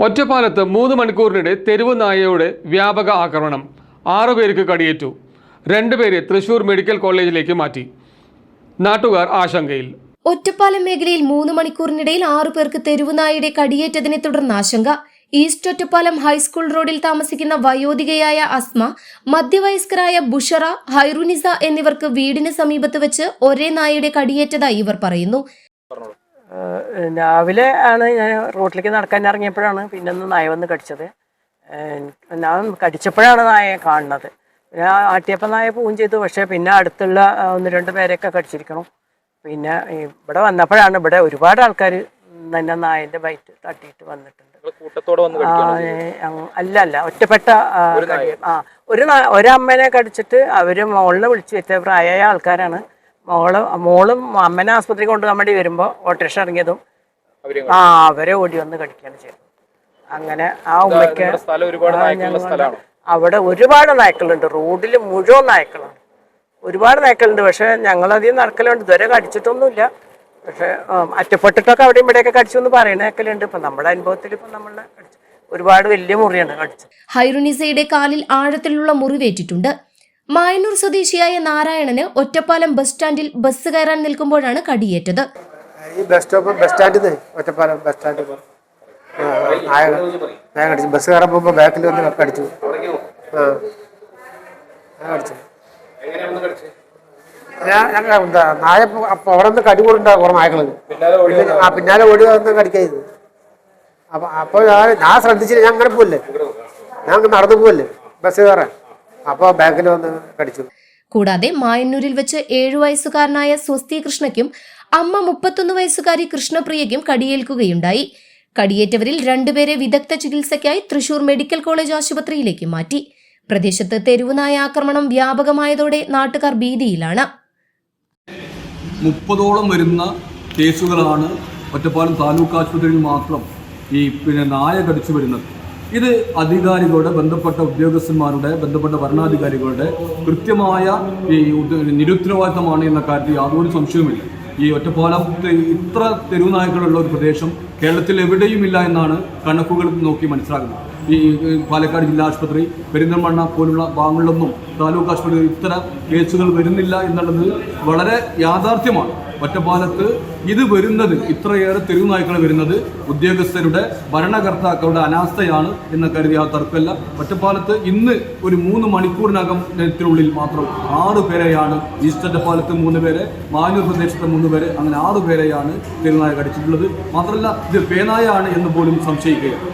ഒറ്റപ്പാലത്ത് മൂന്ന് മണിക്കൂറിനിടെ തെരുവ് നായയുടെ വ്യാപക ആക്രമണം. ആറുപേർക്ക് കടിയേറ്റു. രണ്ടുപേരെ തൃശൂർ മെഡിക്കൽ കോളേജിലേക്ക് മാറ്റി. നാട്ടുകാർ ആശങ്കയിൽ. ഒറ്റപ്പാലം മേഖലയിൽ മൂന്ന് മണിക്കൂറിനിടയിൽ ആറു പേർക്ക് തെരുവുനായയുടെ കടിയേറ്റതിനെ തുടർന്ന് ആശങ്ക. ഈസ്റ്റ് ഒറ്റപ്പാലം ഹൈസ്കൂൾ റോഡിൽ താമസിക്കുന്ന വയോധികയായ അസ്മ മധ്യവയസ്കരായ ബുഷറ ഹൈറുനിസ എന്നിവർക്ക് വീടിന് സമീപത്ത് വെച്ച് ഒരേ നായയുടെ കടിയേറ്റതായി ഇവർ പറയുന്നു. രാവിലെ ആണ് ഞാൻ റോട്ടിലേക്ക് നടക്കാൻ ഇറങ്ങിയപ്പോഴാണ് പിന്നെ ഒന്ന് നായ വന്ന് കടിച്ചത്. ഞാൻ കടിച്ചപ്പോഴാണ് നായയെ കാണുന്നത്. പിന്നെ ആട്ടിയപ്പം നായ പോവും ചെയ്തു. പക്ഷേ പിന്നെ അടുത്തുള്ള ഒന്ന് രണ്ട് പേരെയൊക്കെ കടിച്ചിരിക്കണം. പിന്നെ ഇവിടെ വന്നപ്പോഴാണ് ഇവിടെ ഒരുപാട് ആൾക്കാർ തന്നെ നായന്റെ ബൈറ്റ് തട്ടിയിട്ട് വന്നിട്ടുണ്ട്. അല്ല അല്ല ഒറ്റപ്പെട്ട ആ, ഒരു ഒരമ്മനെ കടിച്ചിട്ട് അവർ മോളിനെ വിളിച്ചു വെച്ച പ്രായമായ ആൾക്കാരാണ്. മോൾ മോളും അമ്മനെ ആസ്പത്രി കൊണ്ടുപോകാൻ വേണ്ടി വരുമ്പോൾ ഓട്ടോറിക്ഷ ഇറങ്ങിയതും അവരെ ആ അവരെ ഓടി വന്ന് കടിക്കുകയാണ് ചെയ്തത്. അങ്ങനെ ആ ഉമ്മയ്ക്ക് ഒരുപാട് ആ, സ്ഥലമാണോ? അവിടെ ഒരുപാട് നായ്ക്കളുണ്ട്. റോഡിൽ മുഴുവൻ നായ്ക്കളാണ്. ഒരുപാട് നായ്ക്കളുണ്ട്. പക്ഷെ ഞങ്ങളധികം നടക്കലുണ്ട്. ഇതുവരെ കടിച്ചിട്ടൊന്നുമില്ല. പക്ഷെ അറ്റപ്പെട്ടിട്ടൊക്കെ അവിടെയും ഇവിടെയൊക്കെ കടിച്ചു എന്ന് പറയുന്ന നായ്ക്കലുണ്ട് ഇപ്പൊ നമ്മുടെ അനുഭവത്തിൽ ഇപ്പൊ നമ്മളെ ഒരുപാട് വലിയ മുറിയാണ് കടിച്ചത്. ഹൈറുനിസയുടെ കാലിൽ ആഴത്തിലുള്ള മുറിവേറ്റിട്ടുണ്ട്. മായന്നൂർ സ്വദേശിയായ നാരായണന് ഒറ്റപ്പാലം ബസ് സ്റ്റാൻഡിൽ ബസ് കയറാൻ നിൽക്കുമ്പോഴാണ് കടിയേറ്റത്. ഈ ബസ് സ്റ്റോപ്പ് ബസ് സ്റ്റാൻഡിൽ നിന്ന് ഒറ്റപ്പാലം ബസ് സ്റ്റാൻഡിൽ നായ നായ കടിച്ചു ബസ് കയറാൻ പോകുമ്പോൾ ബാക്കിൽ വന്ന് കടിച്ചു. ആ. നായ കടിച്ചു ഞാൻ ഞങ്ങൾ എന്താ നായ ഇപ്പൊ- അപ്പൊ അവിടെ നിന്ന് കടി കൂടുണ്ടാവും കുറെ നായകൾ. പിന്നെ ആ പിന്നാലെ ഓടി വന്ന് കടിക്കരുത് അപ്പൊ അപ്പൊ ഞാൻ ഞാൻ ശ്രദ്ധിച്ചില്ല. ഞാൻ അങ്ങനെ പോവല്ലേ? ഞാൻ നടന്നു പോവല്ലേ? ബസ് കയറാൻ. അപ്പൊ ബാങ്കിൽ വന്ന് കടിച്ചു. കൂടാതെ മായന്നൂരിൽ വെച്ച് ഏഴു വയസ്സുകാരനായ സ്വസ്തി കൃഷ്ണയ്ക്കും അമ്മ മുപ്പത്തൊന്ന് വയസ്സുകാരി കൃഷ്ണപ്രിയയ്ക്കും കടിയേൽക്കുകയുണ്ടായി. കടിയേറ്റവരിൽ രണ്ടുപേരെ വിദഗ്ധ ചികിത്സയ്ക്കായി തൃശൂർ മെഡിക്കൽ കോളേജ് ആശുപത്രിയിലേക്ക് മാറ്റി. പ്രദേശത്ത് തെരുവുനായ ആക്രമണം വ്യാപകമായതോടെ നാട്ടുകാർ ഭീതിയിലാണ്. മുപ്പതോളം വരുന്ന കേസുകളാണ് ഒറ്റപ്പാലം താലൂക്ക് ആശുപത്രിയിൽ മാത്രം ഈ പിന്നെ നായ കടിച്ചു വരുന്നത്. ഇത് അധികാരികളുടെ ബന്ധപ്പെട്ട ഉദ്യോഗസ്ഥന്മാരുടെ ബന്ധപ്പെട്ട ഭരണാധികാരികളുടെ കൃത്യമായ ഈ നിരുത്തരവാദിത്തമാണ് എന്ന കാര്യത്തിൽ യാതൊരു സംശയവുമില്ല. ഈ ഒറ്റപ്പാലത്ത് ഇത്ര തെരുവുനായ്ക്കളുള്ള ഒരു പ്രദേശം കേരളത്തിൽ എവിടെയുമില്ല എന്നാണ് കണക്കുകൾ നോക്കി മനസ്സിലാക്കുന്നത്. ഈ പാലക്കാട് ജില്ലാ ആശുപത്രി പെരിന്തൽമണ്ണ പോലുള്ള ഭാഗങ്ങളിലൊന്നും താലൂക്ക് ആശുപത്രി ഇത്തരം കേസുകൾ വരുന്നില്ല എന്നുള്ളത് വളരെ യാഥാർത്ഥ്യമാണ്. ഒറ്റപ്പാലത്ത് ഇത് വരുന്നത് ഇത്രയേറെ തെരുവുനായ്ക്കൾ വരുന്നത് ഉദ്യോഗസ്ഥരുടെ ഭരണകർത്താക്കളുടെ അനാസ്ഥയാണ് എന്ന കരുതി ആ തർക്കമല്ല. ഒറ്റപ്പാലത്ത് ഇന്ന് ഒരു മൂന്ന് മണിക്കൂറിനകം ത്തിനുള്ളിൽ മാത്രം ആറ് പേരെയാണ് ഈസ്റ്റ് പാലത്ത് മൂന്ന് പേരെ മാനൂർ പ്രദേശത്തെ മൂന്ന് പേരെ അങ്ങനെ ആറ് പേരെയാണ് തെരുവുനായ കടിച്ചിട്ടുള്ളത്. മാത്രമല്ല ഇത് പേനായാണ് എന്ന് പോലും സംശയിക്കുകയാണ്.